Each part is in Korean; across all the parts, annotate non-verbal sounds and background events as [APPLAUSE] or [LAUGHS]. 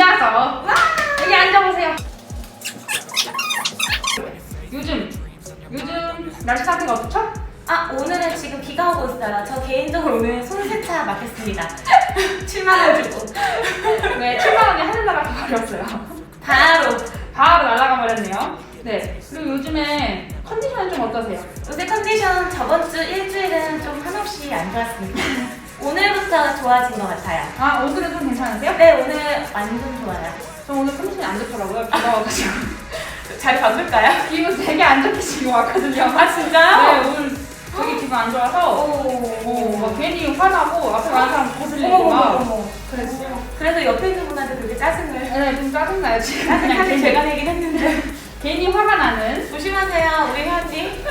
앉아서 여기 앉아보세요. 요즘 요즘 날씨 상태가 어떻죠? 아 오늘은 지금 비가 오고 있어요. 저 개인적으로 오늘 손세차 맡겠습니다. 7만 [LAUGHS] 원 주고 네, 7만 원이 하늘 나가 버렸어요. 바로 바로 날아가 버렸네요. 네. 그리고 요즘에 컨디션은 좀 어떠세요? 요새 컨디션 저번 주 일주일은 좀 한없이 안 좋았습니다. [LAUGHS] 오늘부터 좋아진 것 같아요. 아 오늘은 좀 괜찮으세요? 네 오늘 완전 좋아요. 저 오늘 컨디션이 안 좋더라고요. 비가 와가지고 [LAUGHS] 잘 바꿀까요? 기분 되게 안 좋게 지금 왔거든요. 아 진짜요? 네 오늘 되게 기분 안 좋아서 오. 어, 막 괜히 화나고 앞에 가는 사람 거슬리고 막. 그랬어요. 그래서 옆에 있는 분한테 그렇게 짜증을 네, 좀 짜증나요 지금. 짜증하게 제가 내긴 했는데 괜히 화가 나는. 조심하세요 우리 회원님.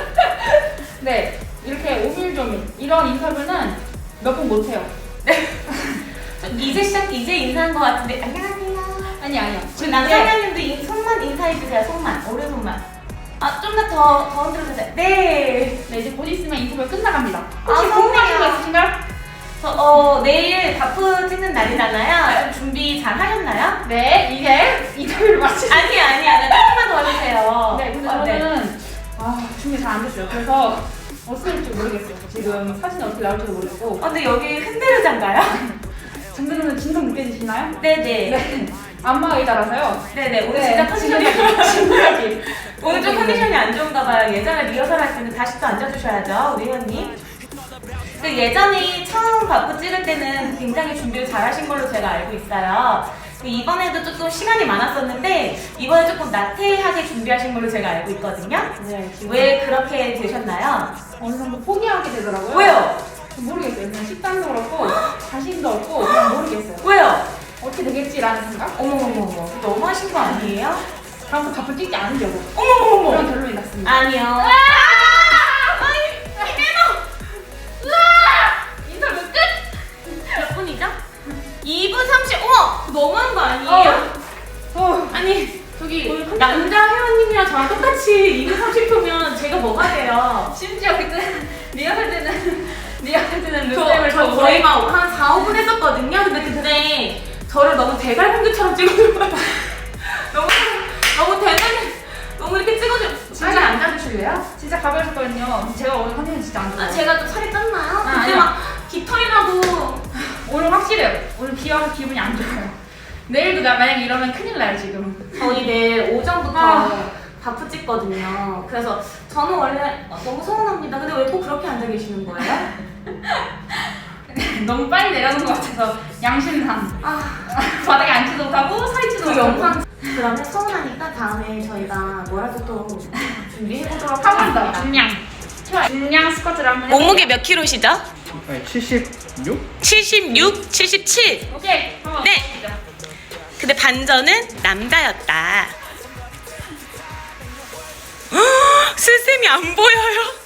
네, 이렇게 오밀조밀 이런 인터뷰는 몇번 못해요. 저 [LAUGHS] 이제 시작 이제 인사한 것 같은데 안녕하세요. 아니 아니요. 지금 남사장님도 이- 손만 인사해 주세요. 손만 오른손만. 아 좀 더 더 더 흔들어 주세요. 네. 네, 이제 곧 있으면 인터뷰 끝나갑니다. 혹시 아, 궁금하신 거. 있으신가요? 저, 어 내일 바프 찍는 날이잖아요. 좀 준비 잘 하셨나요? 네, 이제 인터뷰를 마치. 아니 아니 아니 조금만 도와주세요. 네, 근데 어, 네. 저는 아 준비 잘 안 됐어요. 그래서 어떻게 될지 모르겠어요. 지금 사진이 어떻게 나올지도 모르겠고. 어, 근데 여기 흔들자인가요? 진성 느껴지시나요? 네네. 네. 안마 의자라서요. 네네. 오늘 네, 진짜 컨디션이 지금까지. 오늘 좀 컨디션이 안 좋은가 봐요. 예전에 리허설 할 때는 다시 또 앉아주셔야죠, 우리 회원님. 그 예전에 처음 바프 찍을 때는 굉장히 준비를 잘 하신 걸로 제가 알고 있어요. 그 이번에도 조금 시간이 많았었는데 이번에 조금 나태하게 준비하신 걸로 제가 알고 있거든요. 네, 왜 그렇게 되셨나요? 어느 정도 포기하게 되더라고요. 왜요? 모르겠어요. 그냥 식단도 그렇고 자신도 없고 모르겠어요. 왜요? 어떻게 되겠지라는 생각? 어머머머머, 너무 하신 거 아니에요? 다음부터 바쁘 찍지 않으려고 어머머머머. 그런 결론이 났습니다. 아니요. 인터뷰 끝! 몇 분이죠? 2분 30. 어머, 너무한 거 아니에요? 어, 아니 저기 오늘 남자 회원님이랑 저랑 똑같이 2분 30초면 제가 뭐가 돼요? 심지어 그때 리허설 때는 리허설 때는 저, 르쌤을 저 거의 막 한 4, 5분 했었거든요. 근데 그때 저를 너무 대갈공주처럼 찍어준 거예요. [LAUGHS] 너무 너무 대갈 너무 이렇게 찍어줘. 진짜 아니. 앉아주실래요? 진짜 가벼웠거든요. 제가 오늘 컨디션 진짜 안 좋아요. 아, 제가 좀 살이 쪘나요? 아, 그때 아니요. 막 깃털이 나고 오늘 확실해요. 오늘 비 와서 기분이 안 좋아요. 내일도 나 만약에 이러면 큰일 나요 지금. 저희 내일 오전부터 아. 바프 찍거든요. 그래서 저는 원래 너무 서운합니다. 근데 왜 꼭 그렇게 앉아 계시는 거예요? [LAUGHS] [LAUGHS] 너무 빨리 내려오는 것 같아서 양심상 아, [LAUGHS] 바닥에 앉지도 못하고 서 있지도 그 못하고 영상 그러면 서운하니까 다음에 저희가 뭐라도 또 준비해보도록 한번 더 하겠습니다. 중량 좋아요. 중량 스쿼트를 한번 해볼게요. 몸무게 몇 킬로시죠? 아니 76? 76, 77. 오케이 한번 네. 근데 반전은 남자였다. [GASPS] 슬쌤이 안 보여요.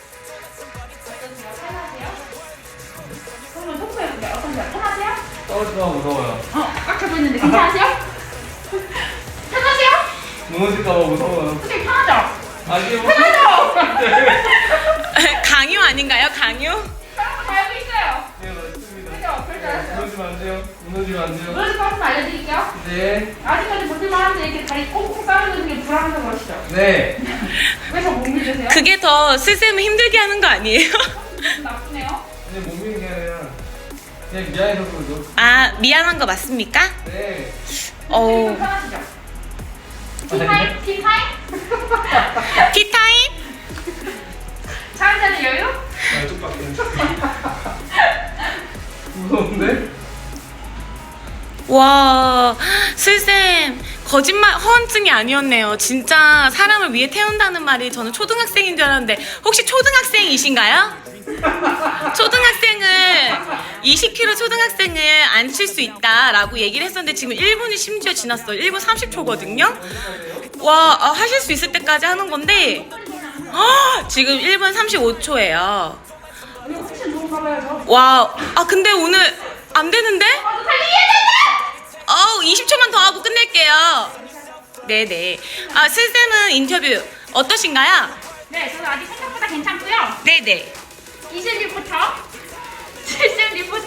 떨어지면 무서워요 어, 꽉차 보이는데 괜찮으세요? [LAUGHS] 편하세요? 무너질까봐 무서워요 솔직히 편하죠? 아니 뭐 [LAUGHS] 강요 아닌가요? 강요? 사람 다 알고 있어요. 네 맞습니다 그죠? 그죠? 무너지면 안 돼요 무너지면 안 돼요 노래 좀 알려드릴게요. 네 아직까지 버틸만 한데 이렇게 다리 꽁꽁 싸우는 게 불안해서 그러시죠? 네. 왜 저 못 믿으세요? 그게 더 슬쌤을 힘들게 하는 거 아니에요? 좀 나쁘네요. 그냥 못 믿는 게 아니라 그냥 미안해서 그러죠 아, 미안한 거 맞습니까? 네. 어, 편하시죠? 아니, 티타임? 티타임? [LAUGHS] [LAUGHS] 티타임? 차 한잔의 여유? 아 쪽밖에 [LAUGHS] 무서운데? 와, 슬쌤, 거짓말, 허언증이 아니었네요. 진짜 사람을 위해 태운다는 말이 저는 초등학생인 줄 알았는데, 혹시 초등학생이신가요? 초등학생을, 20kg 초등학생을 안 칠 수 있다라고 얘기를 했었는데, 지금 1분이 심지어 지났어요. 1분 30초거든요? 와, 아, 하실 수 있을 때까지 하는 건데, 아, 지금 1분 35초예요. 아니 훨씬 좋은가 봐요 저. 와, 아, 근데 오늘 안 되는데? 어우, 20초만 더 하고 끝낼게요. 네네. 아, 슬쌤은 인터뷰 어떠신가요? 네, 저는 아직 생각보다 괜찮고요. 네네. 20 리포터, 70 리포터.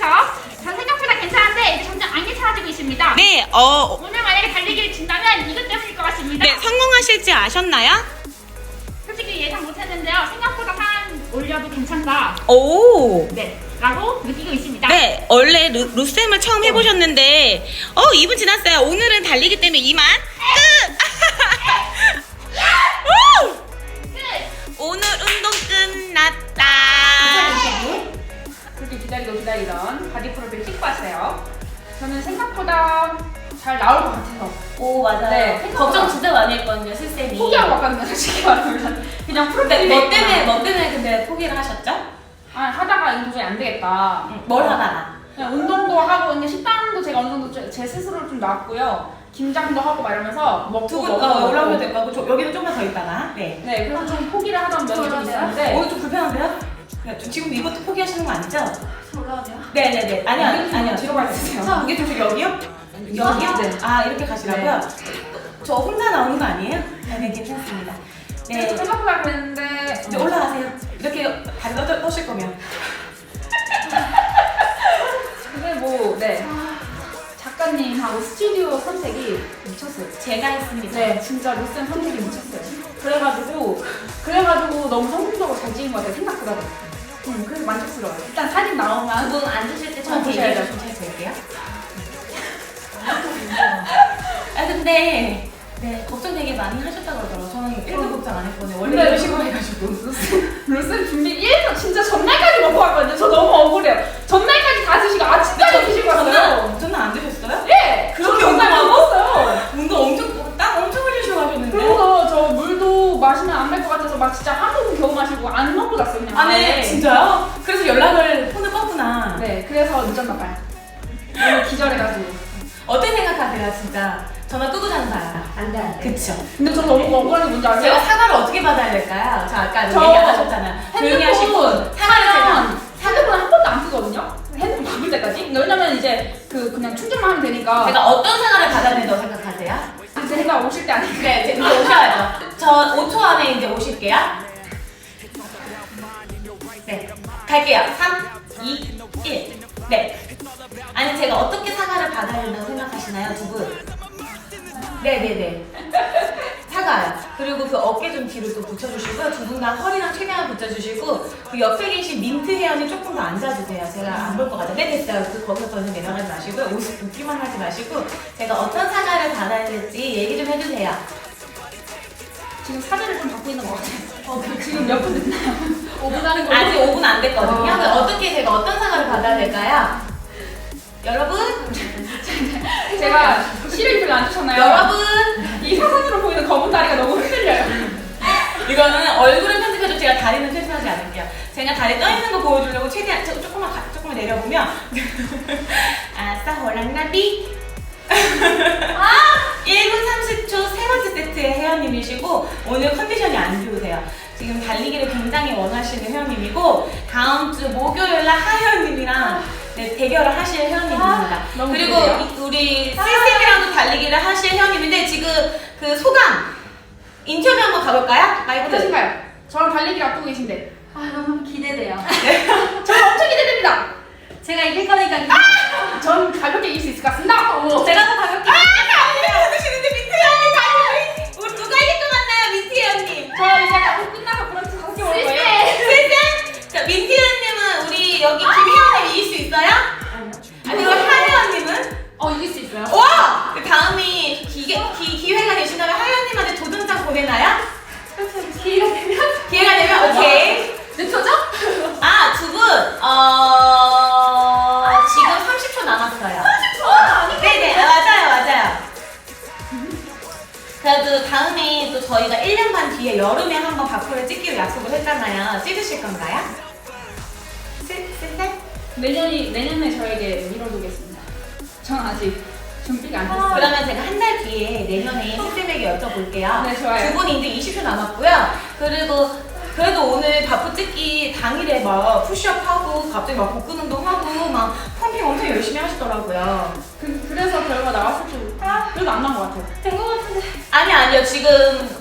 전 생각보다 괜찮은데 이제 점점 안 괜찮아지고 있습니다. 네, 어, 오늘 만약에 달리기를 진다면 이것 때문일 것 같습니다. 네, 성공하실지 아셨나요? 솔직히 예상 못했는데요. 생각보다 산 올려도 괜찮다. 오. 네, 라고 느끼고 있습니다. 네, 원래 루, 루쌤을 처음 해보셨는데, 어, 2분 지났어요. 오늘은 달리기 때문에 이만 잘 나올 것 같아서 오, 맞아요. 네, 걱정 진짜 많이 했거든요, 실쌤이. 포기하고 왔거든요, 솔직히 말하면. 그냥 근데 프로필 뭐 때문에, 뭐 때문에 근데 포기를 하셨죠? 아, 하다가 이거 도저히 안 되겠다. 뭘 하다가? 그냥 운동도 하고 이제 식단도 제가 어느 정도 제- 제 스스로 좀 놨고요. 김장도 하고 막 이러면서 먹고 두분 먹고 어, 먹고. 올라오면 될 거고, 저, 여기는 좀만 더 있다가. 네. 네, 그래서 좀 포기를 하던 면이 좀 네. 있었는데 오늘 좀 불편한데요? 네, 저 지금 이것도 포기하시는 거 아니죠? 올라오세요. 네네네. 아니요, 무게 좀 아니요. 뒤로 가주세요. 자, 무게 좀 여기요? 여기요? 네. 아, 이렇게 가시라고요? 저 혼자 나오는 거 아니에요? 네, 네, 괜찮습니다. 네. 네. 생각보다 그랬는데 이제 올라가세요. 이렇게 다리 떠, 떠실 거면. 그게 뭐, 네. 작가님하고 스튜디오 선택이 미쳤어요. 제가 했습니다. 네, 진짜 루쌤 선택이 미쳤어요. 그래가지고, 그래가지고 너무 성공적으로 잘 찍은 것 같아요, 생각보다. 음, 그래서 만족스러워요. 일단 사진 나오면 두분 앉으실 때 어, 저한테 보셔야 얘기 돼요. 좀 해드릴게요. 아, 근데, 네, 걱정 되게 많이 하셨다고 그러더라고요. 저는 1도 걱정 안 했거든요. 원래 근데 이런 식으로 해가지고. 루쌤 준비 1도 진짜 전날까지 먹고 왔거든요. 저 너무 억울해요. 전날까지 다 드시고 아침까지 드시고 왔어요. 전날, 안 드셨어요? 예! 그렇게 저 전날 운동하고? 먹었어요. 운동 엄청, 땀 엄청 흘리시고 하셨는데. 그래서 저 물도 마시면 안 될 것 같아서 막 진짜 한 모금 겨우 마시고 안 먹고 갔어요 그냥 아, 네, 아예. 진짜요? 그래서 연락을 폰을 껐구나. 네 그래서 늦었나 봐요 오늘 기절해가지고 어떻게 생각하세요, 진짜? 전화 끄고 자는 사람. 안돼 안 돼 그쵸. 근데 저 너무 억울한 게 뭔지 아세요? 제가 사과를 어떻게 받아야 될까요? 저 아까 저 얘기 안 하셨잖아요. 조용히 하시고 사과를 제가 핸드폰 한 번도 안 쓰거든요 핸드폰 바꿀 때까지 왜냐면 이제 그 그냥 충전만 하면 되니까 제가 어떤 사과를 받아야 된다고 생각하세요? 이제 생각 오실 때 아니에요 네, 이제 이제 오셔야죠. 저 5초 안에 이제 오실게요. 네, 갈게요. 3, 2, 1. 네. 아니, 제가 어떻게 사과를 받아야 된다고 생각하시나요, 두 분? 네네네. 사과요. 그리고 그 어깨 좀 뒤로 또 붙여주시고요. 두 분 다 허리랑 최대한 붙여주시고, 그 옆에 계신 민트 회원님 조금 더 앉아주세요. 제가 안 볼 것 같아요. 네, 됐어요. 그 거기서 더는 내려가지 마시고요. 웃, 웃기만 하지 마시고, 제가 어떤 사과를 받아야 될지 얘기 좀 해주세요. 지금 사진을 좀 갖고 있는 것 같아요 어, 그 지금 몇 분 됐나요? [LAUGHS] 5분 하는 거 아직 5분 안 됐거든요. 어. 그럼 어떻게 제가 어떤 사과를 받아야 될까요? 여러분, 제가 실을 별로 안 주셨나요? 여러분, 이 사진으로 보이는 검은 다리가 너무 흔들려요 이거는 얼굴은 편집해도 제가 다리는 편집하지 않을게요. 제가 다리 떠 있는 거 보여주려고 최대한 조, 조금만 가- 조금만 내려보면 [LAUGHS] 아싸 호랑나비. [LAUGHS] 아! 1분 30초 세 번째 세트의 회원님이시고 오늘 컨디션이 안 좋으세요. 지금 달리기를 굉장히 원하시는 회원님이고 다음 주 목요일 날 하회원님이랑 네, 대결을 하실 회원님입니다. 아, 너무 그리고 기대돼요. 이- 우리 쌤쌤이랑도 달리기를 하실 회원님인데 지금 그 소감 인터뷰 한번 가볼까요? 마이크 어떠신가요? 저랑 달리기를 앞두고 계신데 아, 너무 기대돼요. [LAUGHS] 저는 엄청 기대됩니다 제가 이길 거니까. 전 가볍게 이길 수 있을 것 같습니다 오. 제가 더 가볍게. 아, 다음에 또 저희가 1년 반 뒤에 여름에 한번 바쿠를 찍기로 약속을 했잖아요. 찍으실 건가요? 쓸, 쓸래? 내년이 내년에 저에게 미뤄두겠습니다 전 아직 준비가 안 됐어요 그러면 제가 한 달 뒤에 내년에 스쌤에게 여쭤볼게요. 네, 좋아요. 두 분이 이제 20초 남았고요. 그리고 그래도 오늘 바쁘 찍기 당일에 막 푸시업하고 갑자기 막 복근 운동하고 막 펌핑 엄청 열심히 하시더라고요. 그, 그래서 결과 나왔을 줄 그래도 안 나온 것 같아요 된거 같은데. 아니 아니요 지금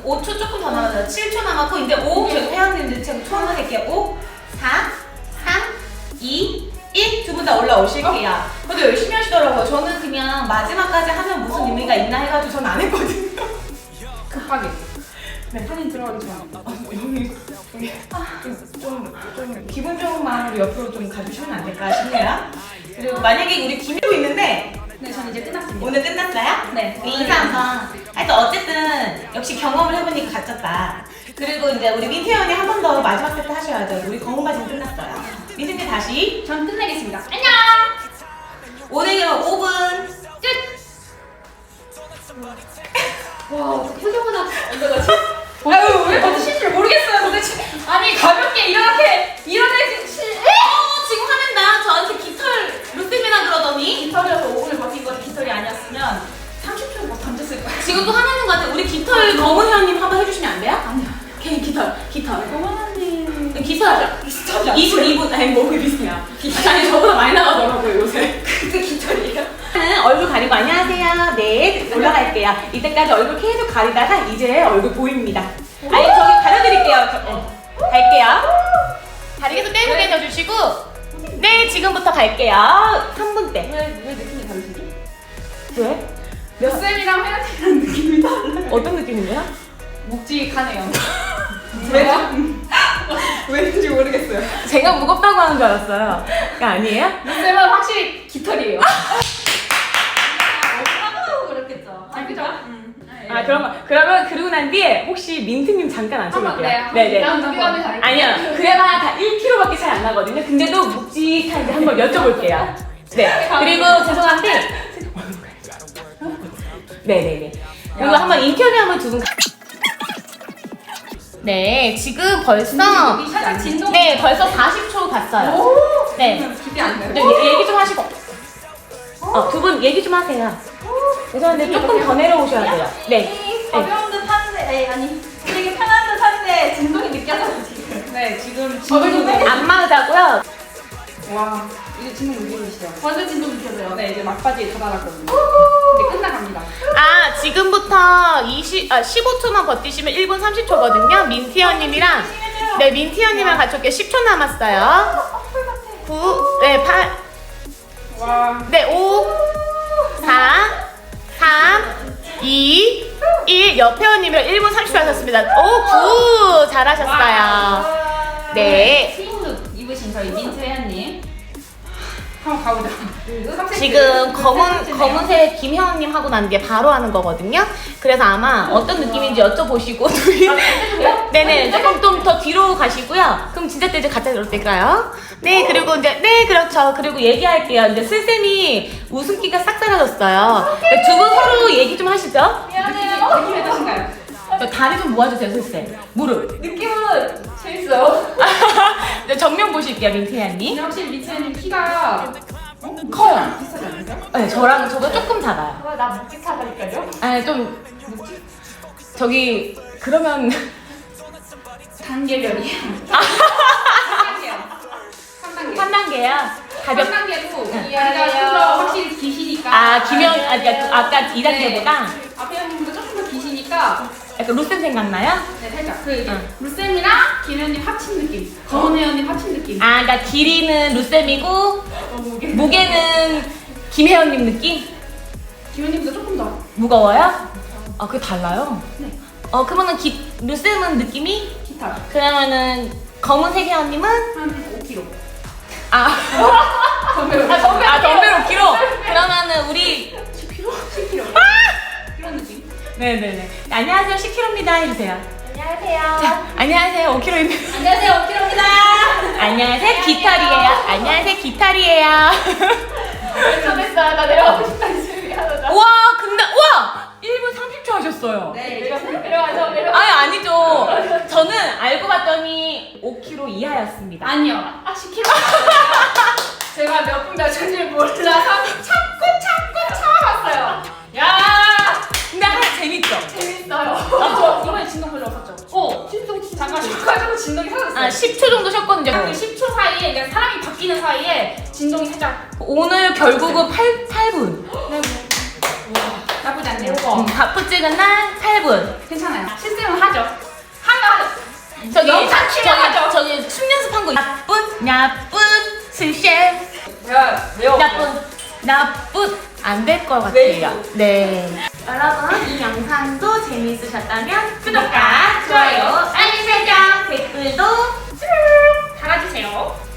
5초 조금 더 남았어요. 7초 남았고 이제 5 제가 회원님들 제가 초 한번 할게요. 5, 4, 3, 2, 1 두 분 다 올라오실게요. 그래도 열심히 하시더라고요. 저는 그냥 마지막까지 하면 무슨 의미가 있나 해가지고 전 안 했거든요. [LAUGHS] 급하게. 네, 사진 들어가기 전에. 여기 여기 좀, 좀 기분 좋은 마음으로 옆으로 좀 가주시면 안 될까 싶네요. 그리고 만약에 우리 김효 있는데 네, 저는 이제 끝났습니다. 오늘 끝났어요? 네. 인사 한번. 하여튼 어쨌든 역시 경험을 해보니까 가졌다. 그리고 이제 우리 민태 언니 한 번 더 마지막 세트 하셔야죠. 우리 검은 바지는 끝났어요. 민태 언니 다시 전 끝내겠습니다. 안녕! 오늘 5분 끝. 와, 표정보다 언제가지? 아유, 왜 저도 실줄 모르겠어요, 도대체. 아니, 가볍게 이렇게, 시 어, 지금 화낸다. 저한테 깃털 루셈이라 그러더니 깃털이어서 5분을 버틴 건 깃털이 아니었으면 30초를 못 던졌을 거예요. 지금 또 화내는 것 같아. 우리 깃털 검은 회원님 한번 해주시면 안 돼요? 아니요. 걔 깃털, 깃털. 고마님. 깃털. 않아요? 22분, 아니 목이 비슷해요. 아니 저보다 많이 나가더라고요 요새. 그게 깃털이에요? 얼굴 가리고 안녕하세요. 네 올라갈게요. 이때까지 얼굴 계속 가리다가 이제 얼굴 보입니다. 아니 저기 가려드릴게요. 저, 네. 갈게요. 다리 계속 빼고 계셔주시고 네 지금부터 갈게요. 3분 때. 왜, 왜 느낌이 다르시지? 왜? 몇 쌤이랑 회원이랑 느낌이 달라요. 어떤 느낌이에요? 묵직하네요. [LAUGHS] 왜죠? 왠지 [LAUGHS] 모르겠어요. 제가 무겁다고 하는 줄 알았어요. 아니에요? 몇 쌤은 확실히 깃털이에요. [LAUGHS] 아 그런 거 그러면 그러고 난 뒤에 혹시 민트님 잠깐 앉혀볼게요. 네, 네네. 한번 비교하면 잘할게요. 아니요 그래봐야 다 1kg밖에 차이 안 나거든요. 근데도 묵직한지 한번 여쭤볼게요. 네 그리고 죄송한데 네네네. 그리고 한번 인터뷰 한번 두분 네 지금 벌써 살짝 진동. 네 벌써 40초 갔어요. 오! 네. 기대 안 네, 돼요. 얘기 좀 하시고. 어, 두 분 얘기 좀 하세요. 죄송한데 조금 더 내려오셔야 돼요. 네. 가벼운 듯 에이, 아니, 되게 편한 듯 한데, 진동이 느껴져요, 지금. 네, 지금 진동이. 안 맞자고요. 와, 이제 진동 느껴지시죠? 완전 진동 느껴져요. 네, 이제 막바지에 다다랐거든요. 근데 끝나갑니다. 아, 지금부터 20, 아, 15초만 버티시면 1분 30초거든요. 민티언님이랑, 네, 민티언님이랑 같이 올게요. 10초 남았어요. 9, 네, 8, 와. 네, 5, 4, 3, 2, 1. 옆 회원님이랑 1분 30초 하셨습니다. 오, 9. 잘하셨어요. 네. 스윙룩 입으신 저희 민트 회원님. 한번 가보죠. 지금 검은 검은색 김혜원님 하고 난 뒤에 바로 하는 거거든요. 그래서 아마 어떤 느낌인지 여쭤보시고 [LAUGHS] 둘이 네네 조금 좀 더 뒤로 가시고요. 그럼 진짜 때 이제 가짜 들을 때까요? 네 그리고 이제 네 그렇죠. 그리고 얘기할게요. 이제 슬쌤이 웃음기가 싹 사라졌어요. 두 분 서로 얘기 좀 하시죠. 미안해요. 느낌이 어떠신가요? 저 다리 좀 모아주세요, 슬쌤. 무릎. 느낌은 재밌어요. [LAUGHS] 네, 정면 보실게요, 민태야님. 근데 확실히 회원님 키가 커요. 네, 저랑 저보다 조금 작아요. 와, 나 묵직하다니까요? 아, 좀 저기 그러면 단계별이에요. 3단계요. 3단계. 3단계야. 가볍. 3단계고 응. 이 아이가 좀더 확실히 기시니까 아, 김현, 아, 그러니까 아까 2단계보다 앞에 형님보다 조금 더 기시니까 약간 루센 생각나요? 네 살짝 그 이제 응. 루쌤이랑 김현님 합친 느낌 검은 회원님 합친 느낌 아, 그러니까 길이는 루셈이고 어, 무게 무게는 김혜연님 느낌? 김현님보다 조금 더 무거워요? 아, 그게 달라요? 네. 어, 그러면은 기, 루셈은 느낌이? 기타 그러면은 검은색 회원님은? 한 5kg 아, 덤벨 아, 덤벨, 아, 덤벨 5kg? 그러면은 우리 10kg? 10kg 그런 느낌 네네네. 안녕하세요, 10kg입니다. 해주세요. 안녕하세요 자, 안녕하세요, 5kg입니다. 안녕하세요 5kg입니다 안녕하세요, 기타리예요. 안녕하세요, 기타리예요. 오늘 결국은 8, 8분. 네, 뭐. 나쁘지 않네요. 음, 바쁘 찍은 날 8분. 괜찮아요. 시스템은 하죠. 하면 하죠. 저기 영상 저기 출연하죠. 저기 춤 연습한 거. 나쁜 나쁜 제가 외워. 나쁜 나쁜 안 될 것 같아요. 네. 여러분 이 영상도 재미있으셨다면 구독과 좋아요, 알림 설정, 댓글도 달아주세요.